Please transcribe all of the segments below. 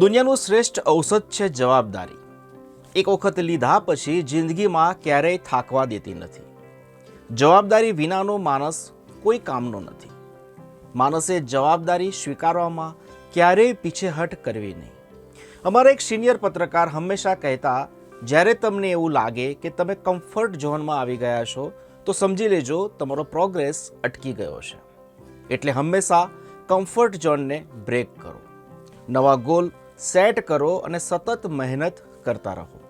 દુનિયાનું શ્રેષ્ઠ ઔષધ છે જવાબદારી. એક વખત લીધા પછી જિંદગીમાં ક્યારેય થાકવા દેતી નથી. જવાબદારી વિનાનો માણસ કોઈ કામનો નથી. માણસે જવાબદારી સ્વીકારવામાં ક્યારેય પીછેહટ કરવી નહીં. અમારા એક સિનિયર પત્રકાર હંમેશા કહેતા, જ્યારે તમને એવું લાગે કે તમે કમ્ફર્ટ ઝોનમાં આવી ગયા છો, તો સમજી લેજો તમારો પ્રોગ્રેસ અટકી ગયો છે. એટલે હંમેશા કમ્ફર્ટ ઝોનને બ્રેક કરો. નવા ગોલ સેટ કરો અને સતત મહેનત કરતા રહો.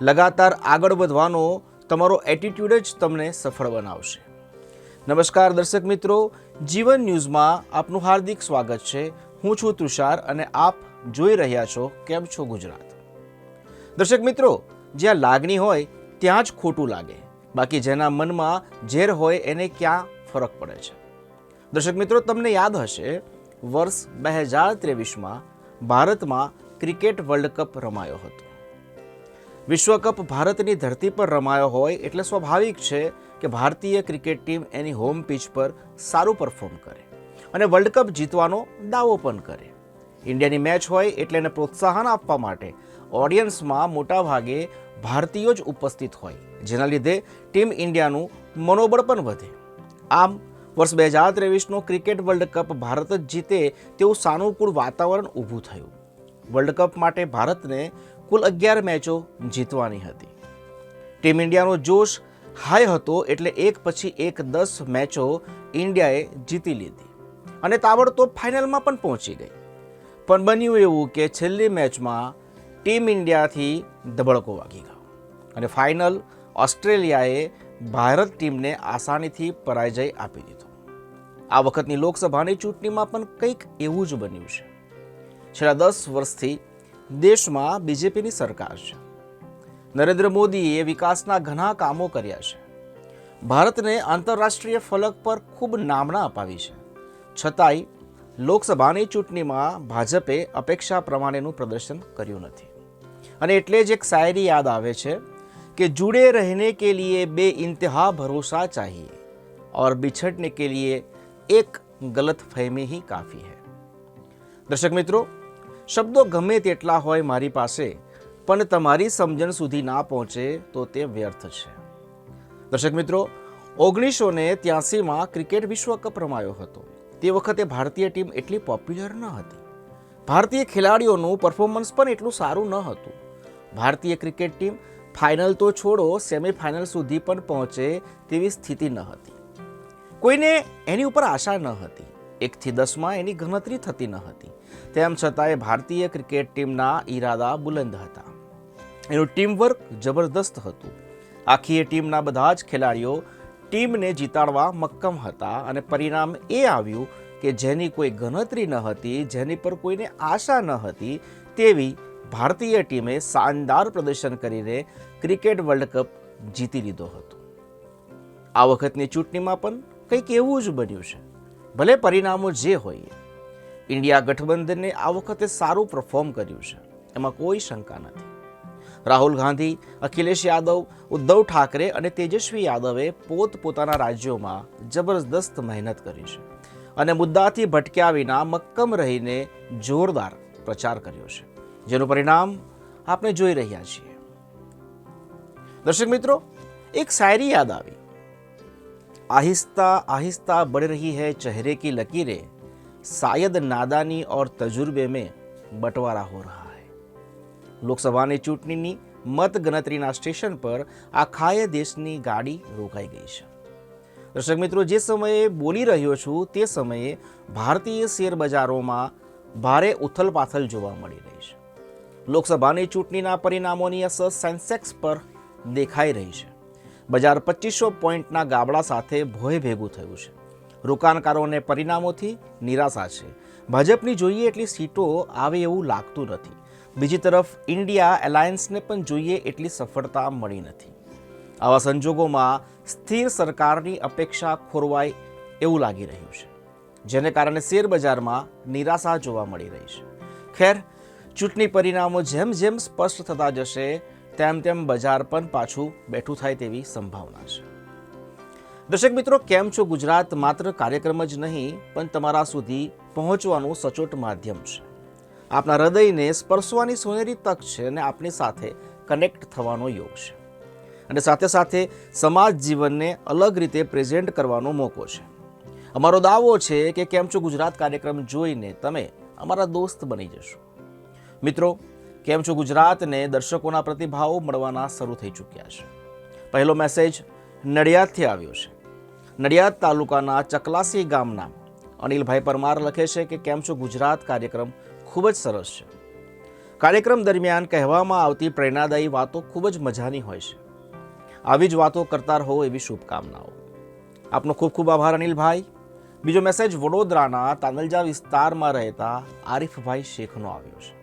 લગાતાર આગળ વધવાનો તમારો એટીટ્યૂડ જ તમને સફળ બનાવશે. નમસ્કાર દર્શક મિત્રો, જીવન ન્યૂઝમાં આપનું હાર્દિક સ્વાગત છે. હું છું તુષાર અને આપ જોઈ રહ્યા છો કેમ છો ગુજરાત? દર્શક મિત્રો, જ્યાં લાગણી હોય ત્યાં જ ખોટું લાગે. બાકી જેના મનમાં ઝેર હોય એને ક્યાં ફરક પડે છે? દર્શક મિત્રો, તમને યાદ હશે, વર્ષ બે હજાર ત્રેવીસમાં ભારતમાં ક્રિકેટ વર્લ્ડ કપ રમાયો હતો. વિશ્વકપ ભારતની ધરતી પર રમાયો હોય એટલે સ્વાભાવિક છે કે ભારતીય ક્રિકેટ ટીમ એની હોમ પીચ પર સારું પરફોર્મ કરે અને વર્લ્ડ કપ જીતવાનો દાવો પણ કરે. ઇન્ડિયાની મેચ હોય એટલે એને પ્રોત્સાહન આપવા માટે ઓડિયન્સમાં મોટાભાગે ભારતીયો જ ઉપસ્થિત હોય, જેના લીધે ટીમ ઇન્ડિયાનું મનોબળ પણ વધે. આમ વર્ષ બે હજાર ત્રેવીસનો ક્રિકેટ વર્લ્ડ કપ ભારત જ જીતે તેવું સાનુકૂળ વાતાવરણ ઊભું થયું. વર્લ્ડ કપ માટે ભારતને કુલ અગિયાર મેચો જીતવાની હતી. ટીમ ઇન્ડિયાનો જોશ હાઈ હતો એટલે એક પછી એક દસ મેચો ઇન્ડિયાએ જીતી લીધી અને તાબડતોબ ફાઇનલમાં પણ પહોંચી ગઈ. પણ બન્યું એવું કે છેલ્લી મેચમાં ટીમ ઇન્ડિયાથી ધબડકો વાગી ગયો અને ફાઇનલ ઓસ્ટ્રેલિયાએ ભારત ટીમને આસાનીથી પરાજય આપી દીધો. આ વખતની લોકસભાની ચૂંટણીમાં પણ કંઈક એવું જ બન્યું છે છેલ્લા દસ વર્ષથી દેશમાં બીજેપીની સરકાર છે નરેન્દ્ર મોદીએ વિકાસના ઘણા કામો કર્યા છે ભારતને આંતરરાષ્ટ્રીય ફલક પર ખૂબ નામના અપાવી છે છતાંય લોકસભાની ચૂંટણીમાં ભાજપે અપેક્ષા પ્રમાણેનું પ્રદર્શન કર્યું નથી અને એટલે જ એક શાયરી યાદ આવે છે કે जुड़े रहने के लिए बे इंतहा भरोसा चाहिए और बिछड़ने के लिए એક ગલત ફહેમી હી કાફી હૈ. દર્શક મિત્રો, શબ્દો ગમે તેટલા હોય મારી પાસે, પણ તમારી સમજણ સુધી ના પહોંચે તો તે વ્યર્થ છે. દર્શક મિત્રો, ઓગણીસો ને ત્યાસીમાં ક્રિકેટ વિશ્વ કપ રમાયો હતો. તે વખતે ભારતીય ટીમ એટલી પોપ્યુલર ન હતી. ભારતીય ખેલાડીઓનું પરફોર્મન્સ પણ એટલું સારું ન હતું. ભારતીય ક્રિકેટ ટીમ ફાઇનલ તો છોડો સેમિફાઇનલ સુધી પણ પહોંચે તેવી સ્થિતિ ન હતી. કોઈને એની ઉપર આશા ન હતી. એકથી દસમાં એની ગણતરી થતી ન હતી. તેમ છતાંય ભારતીય ક્રિકેટ ટીમના ઈરાદા બુલંદ હતા. એનું ટીમવર્ક જબરદસ્ત હતું. આખી એ ટીમના બધા જ ખેલાડીઓ ટીમને જીતાડવા મક્કમ હતા અને પરિણામ એ આવ્યું કે જેની કોઈ ગણતરી ન હતી, જેની પર કોઈને આશા ન હતી, તેવી ભારતીય ટીમે શાનદાર પ્રદર્શન કરીને ક્રિકેટ વર્લ્ડ કપ જીતી લીધો હતો. આ વખતની ચૂંટણીમાં પણ કંઈક એવું જ બન્યું છે. ભલે પરિણામો જે હોય ઇન્ડિયા ગઠબંધને આ વખતે સારું પરફોર્મ કર્યું છે, એમાં કોઈ શંકા નથી. રાહુલ ગાંધી, અખિલેશ યાદવ, ઉદ્ધવ ઠાકરે અને તેજસ્વી યાદવે પોતપોતાના રાજ્યોમાં જબરદસ્ત મહેનત કરી છે અને મુદ્દાથી ભટક્યા વિના મક્કમ રહીને જોરદાર પ્રચાર કર્યો છે. જેનું પરિણામ આપણે જોઈ રહ્યા છીએ. દર્શક મિત્રો, એક શાયરી યાદ આવી. आहिस्ता आहिस्ता बढ़ रही है चेहरे की लकीरें शायद नादानी और तजुर्बे में बंटवारा हो रहा है લોકસભાની ચૂંટણીની મત ગણતરીના સ્ટેશન પર આખાય દેશની ગાડી રોકાઈ ગઈ છે દર્શક મિત્રો જે સમયે બોલી રહ્યો છું તે સમયે ભારતીય શેર બજારોમાં ભારે ઉથલપાથલ જોવા મળી રહી છે લોકસભાની ચૂંટણીના પરિણામોની અસર સેન્સેક્સ પર દેખાઈ રહી છે બજાર પચીસો પોઈન્ટના ગાબડા સાથે ભોય ભેગું થયું છે. રોકાણકારોને પરિણામોથી નિરાશા છે. ભાજપની જોઈએ એટલી સીટો આવે એવું લાગતું નથી. બીજી તરફ, ઇન્ડિયા એલાયન્સને પણ જોઈએ એટલી સફળતા મળી નથી. આવા સંજોગોમાં સ્થિર સરકારની અપેક્ષા ખોરવાય એવું લાગી રહ્યું છે. જેને કારણે શેરબજારમાં નિરાશા જોવા મળી રહી છે. ખેર, ચૂંટણી પરિણામો જેમ જેમ સ્પષ્ટ થતા જશે તેમ તેમ બજાર પણ પાછું બેઠું થાય તેવી સંભાવના છે. દર્શક મિત્રો, કેમ છો? ગુજરાત માત્ર કાર્યક્રમ જ નહીં, પણ તમારા સુધી પહોંચવાનું સચોટ માધ્યમ છે. આપના હૃદયને સ્પર્શવાની સોનેરી તક છે અને આપની સાથે કનેક્ટ થવાનો યોગ છે. અને સાથે સાથે સમાજ જીવનને અલગ રીતે પ્રેઝન્ટ કરવાનો મોકો છે. અમારો દાવો છે કે કેમ છો? ગુજરાત કાર્યક્રમ જોઈને તમે અમારા દોસ્ત બની જશો. મિત્રો કેમ છો ગુજરાતને દર્શકોના પ્રતિભાવો મળવાના શરૂ થઈ ચૂક્યા છે. પહેલો મેસેજ નડિયાદથી આવ્યો છે. નડિયાદ તાલુકાના ચકલાસી ગામના અનિલભાઈ પરમાર લખે છે કે કેમ છો ગુજરાત કાર્યક્રમ ખૂબ જ સરસ છે. કાર્યક્રમ દરમિયાન કહેવામાં આવતી પ્રેરણાદાયી વાતો ખૂબ જ મજાની હોય છે. આવી જ વાતો કરતા રહો એવી શુભકામનાઓ. આપનો ખૂબ ખૂબ આભાર અનિલભાઈ. બીજો મેસેજ વડોદરાના તાંદલજા વિસ્તારમાં રહેતા આરિફભાઈ શેખનો આવ્યો છે.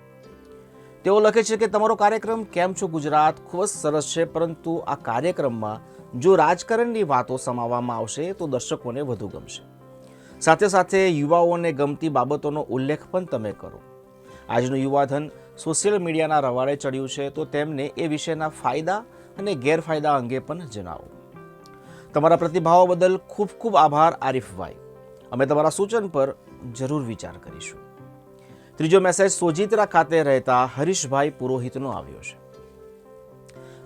તેઓ લખે છે કે તમારો કાર્યક્રમ કેમ છો ગુજરાત? ખૂબ જ સરસ છે, પરંતુ આ કાર્યક્રમમાં જો રાજકારણની વાતો સમાવવામાં આવશે, તો દર્શકોને વધુ ગમશે. સાથે સાથે યુવાઓને ગમતી બાબતોનો ઉલ્લેખ પણ તમે કરો. આજનું યુવાધન સોશિયલ મીડિયાના રવાડે ચડ્યું છે, તો તેમને એ વિશેના ફાયદા અને ગેરફાયદા અંગે પણ જણાવો. તમારા પ્રતિભાવો બદલ ખૂબ ખૂબ આભાર આરીફભાઈ અમે તમારા સૂચન પર જરૂર વિચાર કરીશું. ત્રીજો મેસેજ સોજિત્રા ખાતે રહેતા હરીશભાઈ પુરોહિતનો આવ્યો છે.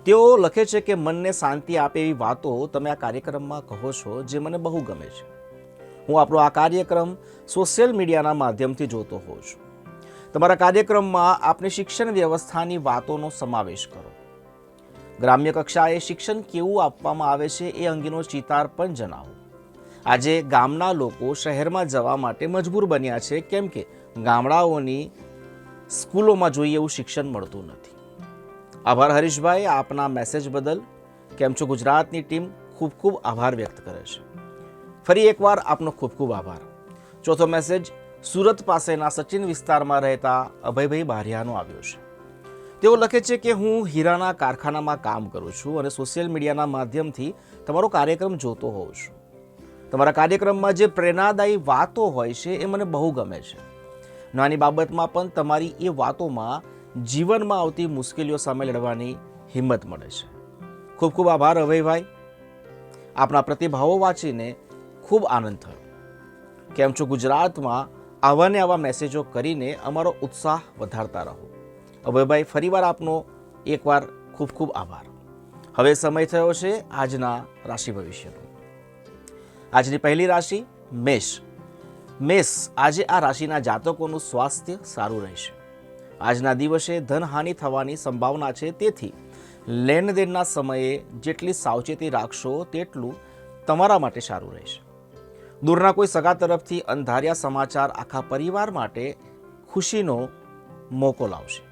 તેઓ લખે છે કે, મનને શાંતિ આપે એવી વાતો તમે આ કાર્યક્રમમાં કહો છો જે મને બહુ ગમે છે. હું આપણો આ કાર્યક્રમ સોશિયલ મીડિયાના માધ્યમથી જોતો હોઉં છું. તમારા કાર્યક્રમમાં આપની શિક્ષણ વ્યવસ્થાની વાતોનો સમાવેશ કરો. ગ્રામ્ય કક્ષાએ શિક્ષણ કેવું આપવામાં આવે છે એ અંગેનો ચિતાર પણ જણાવો. આજે ગામના લોકો શહેરમાં જવા માટે મજબૂર બન્યા છે. કેમ કે ગામડાઓની સ્કૂલોમાં જોઈએ એવું શિક્ષણ મળતું નથી. આભાર હરીશભાઈ, આપના મેસેજ બદલ કેમ છો? ગુજરાતની ટીમ ખૂબ ખૂબ આભાર વ્યક્ત કરે છે. ફરી એકવાર આપનો ખૂબ ખૂબ આભાર. ચોથો મેસેજ સુરત પાસેના સચિન વિસ્તારમાં રહેતા અભયભાઈ બારિયાનો આવ્યો છે. તેઓ લખે છે કે હું હીરાના કારખાનામાં કામ કરું છું અને સોશિયલ મીડિયાના માધ્યમથી તમારો કાર્યક્રમ જોતો હોઉં છું. તમારા કાર્યક્રમમાં જે પ્રેરણાદાયી વાતો હોય છે એ મને બહુ ગમે છે. નાની બાબતમાં પણ તમારી એ વાતોમાં જીવનમાં આવતી મુશ્કેલીઓ સામે લડવાની હિંમત મળે છે. ખૂબ ખૂબ આભાર અભયભાઈ. આપણા પ્રતિભાવો વાંચીને ખૂબ આનંદ થયો. કેમ છો ગુજરાતમાં આવા ને આવા મેસેજો કરીને અમારો ઉત્સાહ વધારતા રહો. અભયભાઈ, ફરીવાર આપનો એકવાર ખૂબ ખૂબ આભાર. હવે સમય થયો છે આજના રાશિ ભવિષ્યનો. આજની પહેલી રાશિ મેષ. મેષ આજે આ રાશિના જાતકોનું સ્વાસ્થ્ય સારું રહેશે. આજના દિવસે ધનહાનિ થવાની સંભાવના છે, તેથી લેણદેણના સમયે જેટલી સાવચેતી રાખશો તેટલું તમારા માટે સારું રહેશે. દૂરના કોઈ સગા તરફથી અંધાર્યા સમાચાર આખા પરિવાર માટે ખુશીનો મોકો લાવશે.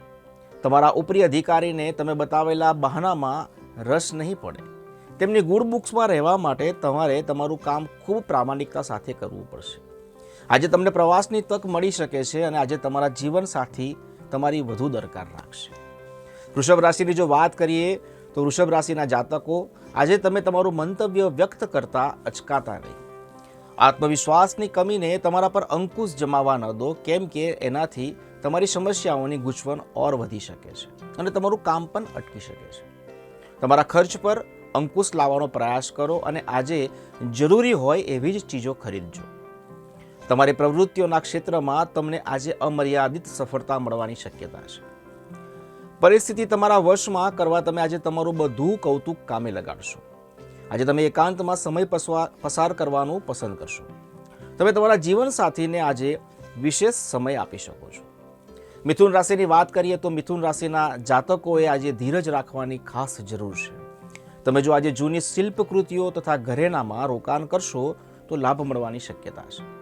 તમારા ઉપરી અધિકારીને તમે બતાવેલા બહાનામાં રસ નહીં પડે. તેમની ગુડ બુક્સમાં રહેવા માટે તમારે તમારું કામ ખૂબ પ્રામાણિકતા સાથે કરવું પડશે. આજે તમને પ્રવાસની તક મળી શકે છે અને આજે તમારા જીવનસાથી તમારી વધુ દરકાર રાખશે. વૃષભ રાશિની જો વાત કરીએ તો વૃષભ રાશિના જાતકો, આજે તમે તમારું મંતવ્ય વ્યક્ત કરતા અચકાતા નહીં. આત્મવિશ્વાસની કમીને તમારા પર અંકુશ જમાવા ન દો, કેમ કે એનાથી તમારી સમસ્યાઓની ગૂંચવણ ઓર વધી શકે છે અને તમારું કામ પણ અટકી શકે છે. તમારા ખર્ચ પર અંકુશ લાવવાનો પ્રયાસ કરો અને આજે જરૂરી હોય એવી જ ચીજો ખરીદજો. તમારી પ્રવૃત્તિઓના ક્ષેત્રમાં તમને આજે અમર્યાદિત સફળતા મળવાની શક્યતા છે. પરિસ્થિતિ તમારા વશમાં કરવા તમે આજે તમારું બધું કૌતુક કામે લગાડશો. આજે તમે એકાંતમાં સમય પસાર કરવાનું પસંદ કરશો. તમે તમારા જીવનસાથીને આજે વિશેષ સમય આપી શકો છો. મિથુન રાશિની વાત કરીએ તો મિથુન રાશિના જાતકોએ આજે ધીરજ રાખવાની ખાસ જરૂર છે. તમે જો આજે જૂની શિલ્પકૃતિઓ તથા ઘરેણામાં રોકાણ કરશો તો લાભ મળવાની શક્યતા છે.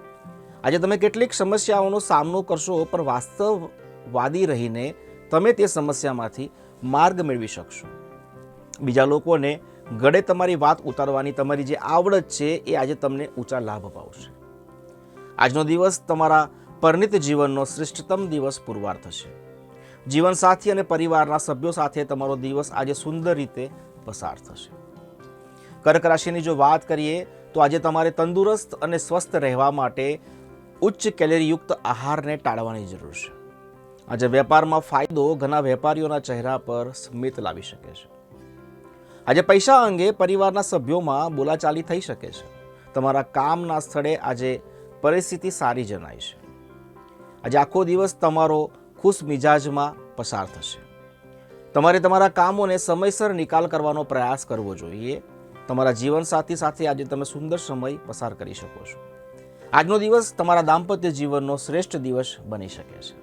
આજે તમે કેટલીક સમસ્યાઓનો સામનો કરશો, પણ વાસ્તવવાદી રહીને તમે તે સમસ્યામાંથી માર્ગ મેળવી શકશો. બીજા લોકોને ગળે તમારી વાત ઉતારવાની તમારી જે આવડત છે, એ આજે તમને ઊંચા લાભ અપાવશે. આજનો દિવસ તમારા પરિણિત જીવનનો શ્રેષ્ઠતમ દિવસ પુરવાર થશે. જીવનસાથી અને પરિવારના સભ્યો સાથે તમારો દિવસ આજે સુંદર રીતે પસાર થશે. કર્ક રાશિની જો વાત કરીએ, તો આજે તમારે તંદુરસ્ત અને સ્વસ્થ રહેવા માટે ઉચ્ચ કેલેરીયુક્ત આહારને ટાળવાની જરૂર છે. આજે વેપારમાં ફાયદો ઘણા વેપારીઓના ચહેરા પર સ્મિત લાવી શકે છે. આજે પૈસા અંગે પરિવારના સભ્યોમાં બોલાચાલી થઈ શકે છે. તમારા કામના સ્થળે આજે પરિસ્થિતિ સારી જણાય છે. આજે આખો દિવસ તમારો ખુશ મિજાજમાં પસાર થશે. તમારે તમારા કામોને સમયસર નિકાલ કરવાનો પ્રયાસ કરવો જોઈએ. તમારા જીવનસાથી સાથે આજે તમે સુંદર સમય પસાર કરી શકો છો. આજનો દિવસ તમારા દાંપત્ય જીવનનો શ્રેષ્ઠ દિવસ બની શકે છે.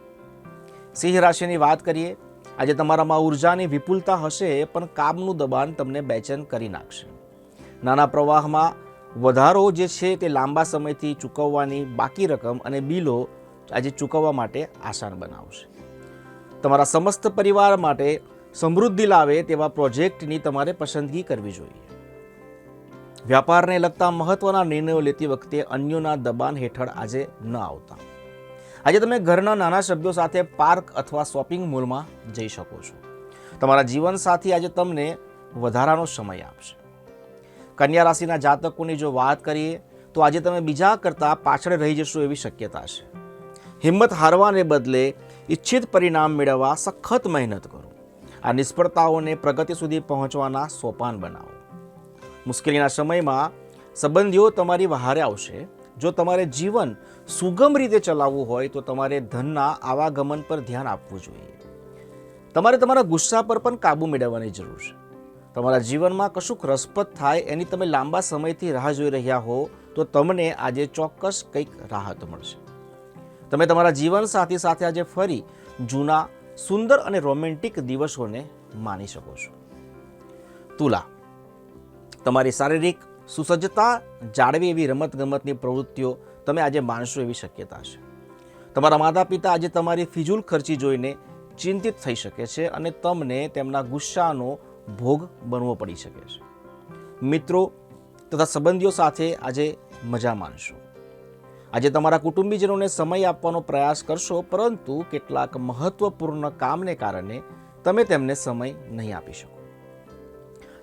સિંહ રાશિની વાત કરીએ, આજે તમારામાં ઉર્જાની વિપુલતા હશે, પણ કામનું દબાણ તમને બેચેન કરી નાખશે. નાના પ્રવાહમાં વધારો જે છે તે લાંબા સમયથી ચૂકવવાની બાકી રકમ અને બિલો આજે ચૂકવવા માટે આસાન બનાવશે. તમારા સમસ્ત પરિવાર માટે સમૃદ્ધિ લાવે તેવા પ્રોજેક્ટની તમારે પસંદગી કરવી જોઈએ. વ્યાપારને લગતા મહત્વના નિર્ણયો લેતી વખતે અન્યોના દબાણ હેઠળ આજે ન આવતા. આજે તમે ઘરના નાના સભ્યો સાથે પાર્ક અથવા શોપિંગ મોલમાં જઈ શકો છો. તમારા જીવનસાથી આજે તમને વધારાનો સમય આપશે. કન્યા રાશિના જાતકોની જો વાત કરીએ, તો આજે તમે બીજા કરતાં પાછળ રહી જશો એવી શક્યતા છે. હિંમત હારવાને બદલે ઈચ્છિત પરિણામ મેળવવા સખત મહેનત કરો. આ નિષ્ફળતાઓને પ્રગતિ સુધી પહોંચવાના સોપાન બનાવો. મુશ્કેલીના સમયમાં સંબંધીઓ તમારી વહારે આવશે. જો તમારે જીવન સુગમ રીતે ચલાવવું હોય, તો તમારે ધનના આવાગમન પર ધ્યાન આપવું જોઈએ. તમારે તમારા ગુસ્સા પર પણ કાબુ મેળવવાની જરૂર છે. તમારા જીવનમાં કશુંક રસપ્રદ થાય એની તમે લાંબા સમયથી રાહ જોઈ રહ્યા હો, તો તમને આજે ચોક્કસ કંઈક રાહત મળશે. તમે તમારા જીવન સાથી સાથે આજે ફરી જૂના, સુંદર અને રોમેન્ટિક દિવસોને માણી શકો છો. તુલા તમારી શારીરિક સુસજ્જતા જાળવી એવી રમતગમતની પ્રવૃત્તિઓ તમે આજે માણશો એવી શક્યતા છે. તમારા માતા પિતા આજે તમારી ફિજૂલ ખર્ચી જોઈને ચિંતિત થઈ શકે છે અને તમને તેમના ગુસ્સાનો ભોગ બનવો પડી શકે છે. મિત્રો તથા સંબંધીઓ સાથે આજે મજા માણશો. આજે તમારા કુટુંબીજનોને સમય આપવાનો પ્રયાસ કરશો, પરંતુ કેટલાક મહત્વપૂર્ણ કામને કારણે તમે તેમને સમય નહીં આપી શકો.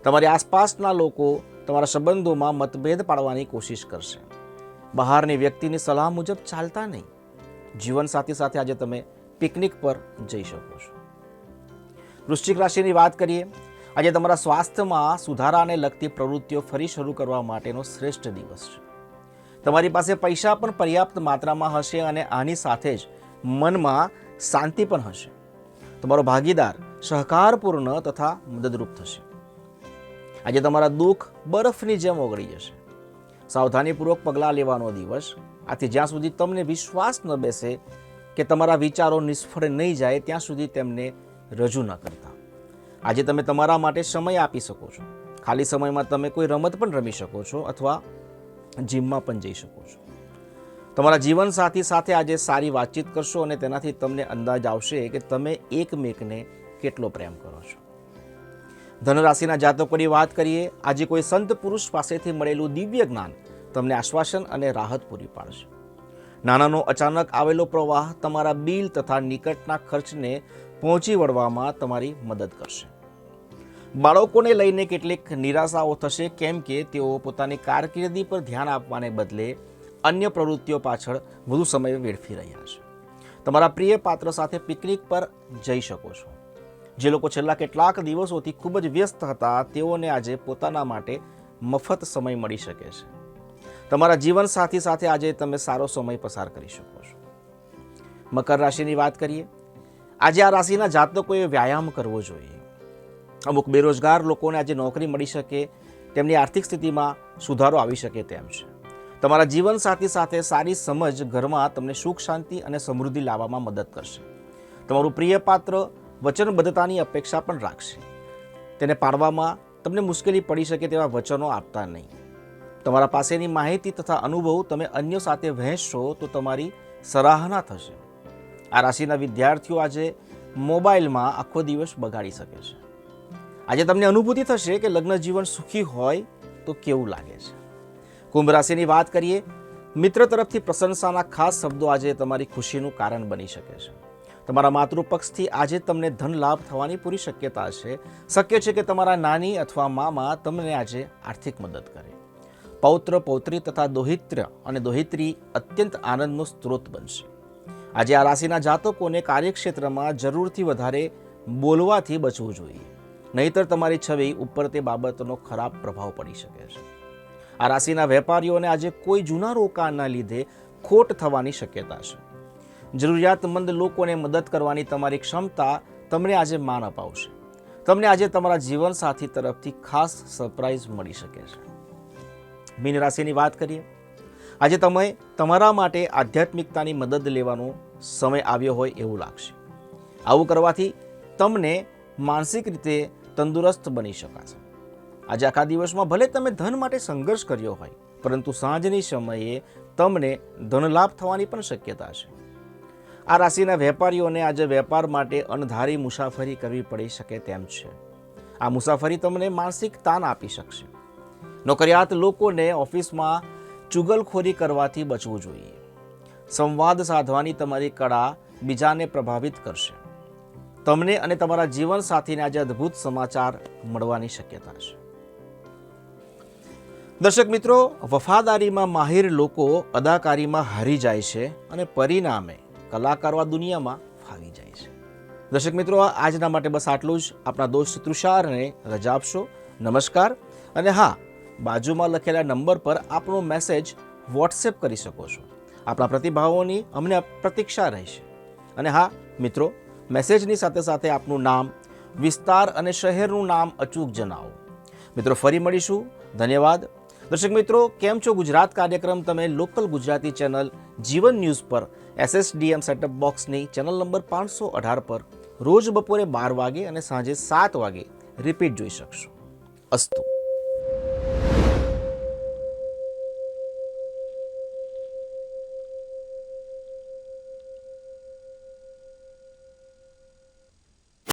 તમારી આસપાસના લોકો તમારા સંબંધોમાં મતભેદ પાડવાની કોશિશ કરશે. બહારની વ્યક્તિની સલાહ મુજબ ચાલતા નહીં. જીવનસાથી સાથે આજે તમે પિકનિક પર જઈ શકો છો. વૃશ્ચિક રાશિની વાત કરીએ, આજે તમારા સ્વાસ્થ્યમાં સુધારાને લગતી પ્રવૃત્તિઓ ફરી શરૂ કરવા માટેનો શ્રેષ્ઠ દિવસ છે. તમારી પાસે પૈસા પણ પર્યાપ્ત માત્રામાં હશે અને આની સાથે જ મનમાં શાંતિ પણ હશે. તમારો ભાગીદાર સહકારપૂર્ણ તથા મદદરૂપ થશે. આજે તમારા દુઃખ બરફની જેમ ઓગળી જશે. સાવધાનીપૂર્વક પગલાં લેવાનો દિવસ. આથી જ્યાં સુધી તમને વિશ્વાસ ન બેસે કે તમારા વિચારો નિષ્ફળ નહીં જાય, ત્યાં સુધી તેમને રજૂ ન કરતા. આજે તમે તમારા માટે સમય આપી શકો છો. ખાલી સમયમાં તમે કોઈ રમત પણ રમી શકો છો અથવા જીમમાં પણ જઈ શકો છો. તમારા જીવનસાથી સાથે આજે સારી વાતચીત કરશો અને તેનાથી તમને અંદાજ આવશે કે તમે એકમેકને કેટલો પ્રેમ કરો છો. ધનરાશિના જાતકોની વાત કરીએ, આજે કોઈ સંત પુરુષ પાસેથી મળેલું દિવ્ય જ્ઞાન તમને આશ્વાસન અને રાહત પૂરી પાડશે. નાનાનો અચાનક આવેલો પ્રવાહ તમારા બિલ તથા નિકટના ખર્ચને પહોંચી વળવામાં તમારી મદદ કરશે. બાળકોને લઈને કેટલીક નિરાશાઓ થશે, કેમ કે તેઓ પોતાની કારકિર્દી પર ધ્યાન આપવાને બદલે અન્ય પ્રવૃત્તિઓ પાછળ વધુ સમય વેડફી રહ્યા છે. તમારા પ્રિય પાત્ર સાથે પિકનિક પર જઈ શકો છો. જે લોકો છેલ્લા કેટલાક દિવસોથી ખૂબ જ વ્યસ્ત હતા, તેઓને આજે પોતાના માટે મફત સમય મળી શકે છે. તમારા જીવનસાથી સાથે આજે તમે સારો સમય પસાર કરી શકો છો. મકર રાશિની વાત કરીએ. આજે આ રાશિના જાતકોએ વ્યાયામ કરવો જોઈએ. અમુક બેરોજગાર લોકોને આજે નોકરી મળી શકે, તેમની આર્થિક સ્થિતિમાં સુધારો આવી શકે તેમ છે. તમારા જીવનસાથી સાથે સારી સમજ ઘરમાં તમને સુખ, શાંતિ અને સમૃદ્ધિ લાવવામાં મદદ કરશે. તમારું પ્રિય પાત્ર વચનબદ્ધતાની અપેક્ષા પણ રાખશે. તેને પાડવામાં તમને મુશ્કેલી પડી શકે તેવા વચનો આપતા નહીં. તમારા પાસેની માહિતી તથા અનુભવ તમે અન્યો સાથે વહેંચશો તો તમારી સરાહના થશે. આ રાશિના વિદ્યાર્થીઓ આજે મોબાઈલમાં આખો દિવસ બગાડી શકે છે. આજે તમને અનુભૂતિ થશે કે લગ્ન જીવન સુખી હોય તો કેવું લાગે છે. કુંભ રાશિની વાત કરીએ, મિત્ર તરફથી પ્રશંસાના ખાસ શબ્દો આજે તમારી ખુશીનું કારણ બની શકે છે. તમારા માતૃપક્ષથી આજે તમને ધન લાભ થવાની પૂરી શક્યતા છે. શક્ય છે કે તમારા નાની અથવા મામા તમને આજે આર્થિક મદદ કરે. પૌત્ર, પૌત્રી તથા દોહિત્ર અને દોહિત્રી અત્યંત આનંદનો સ્ત્રોત બનશે. આજે આ રાશિના જાતકોને કાર્યક્ષેત્રમાં જરૂરથી વધારે બોલવાથી બચવું જોઈએ. નહીતર તમારી છબી ઉપર તે બાબતનો ખરાબ પ્રભાવ પડી શકે છે. આ રાશિના વેપારીઓને આજે કોઈ જૂના રોકાણના લીધે ખોટ થવાની શક્યતા છે. જરૂરિયાતમંદ લોકોને મદદ કરવાની તમારી ક્ષમતા તમને આજે માન અપાવશે. તમને આજે તમારા જીવનસાથી તરફથી ખાસ સરપ્રાઈઝ મળી શકે છે. મીન રાશિની વાત કરીએ. આજે તમે તમારા માટે આધ્યાત્મિકતાની મદદ લેવાનો સમય આવ્યો હોય એવું લાગશે. આવું કરવાથી તમને માનસિક રીતે તંદુરસ્ત બની શકાશે. આજે આખા દિવસમાં ભલે તમે ધન માટે સંઘર્ષ કર્યો હોય, પરંતુ સાંજની સમયે તમને ધનલાભ થવાની પણ શક્યતા છે. આ રાશિના વેપારીઓને આજે વેપાર માટે અણધારી મુસાફરી કરવી પડી શકે તેમ છે. આ મુસાફરી તમને માનસિક તાણ આપી શકશે. નોકરિયાત લોકોને ઓફિસમાં ચુગલખોરી કરવાથી બચવું જોઈએ. સંવાદ સાધવાની તમારી કળા બીજાને પ્રભાવિત કરશે. તમને અને તમારા જીવનસાથીને આજે અદ્ભુત સમાચાર મળવાની શક્યતા છે. દર્શક મિત્રો, વફાદારીમાં માહિર લોકો અદાકારીમાં હારી જાય છે અને પરિણામે કલાકારો આ દુનિયામાં ફાવી જાય છે. દર્શક મિત્રો આજના માટે બસ આટલું જ. આપણા દોસ્ત તુષારને રજા આપશો. નમસ્કાર. અને હા, બાજુમાં લખેલા નંબર પર આપણો મેસેજ વોટ્સએપ કરી શકો છો. આપણા પ્રતિભાવોની અમને પ્રતીક્ષા રહેશે. અને હા, મિત્રો મેસેજની સાથે સાથે આપનું નામ, વિસ્તાર અને શહેરનું નામ અચૂક જણાવો. મિત્રો, ફરી મળીશું. ધન્યવાદ. દર્શક મિત્રો, કેમ છો? ગુજરાત કાર્યક્રમ તમે local Gujarati channel Jeevan news પર. એસએસડીએમ સેટઅપ બોક્સની ચેનલ નંબર પાંચસો અઢાર પર રોજ બપોરે બાર વાગે અને સાંજે સાત વાગે રિપીટ જોઈ શકશો. અસ્તુ.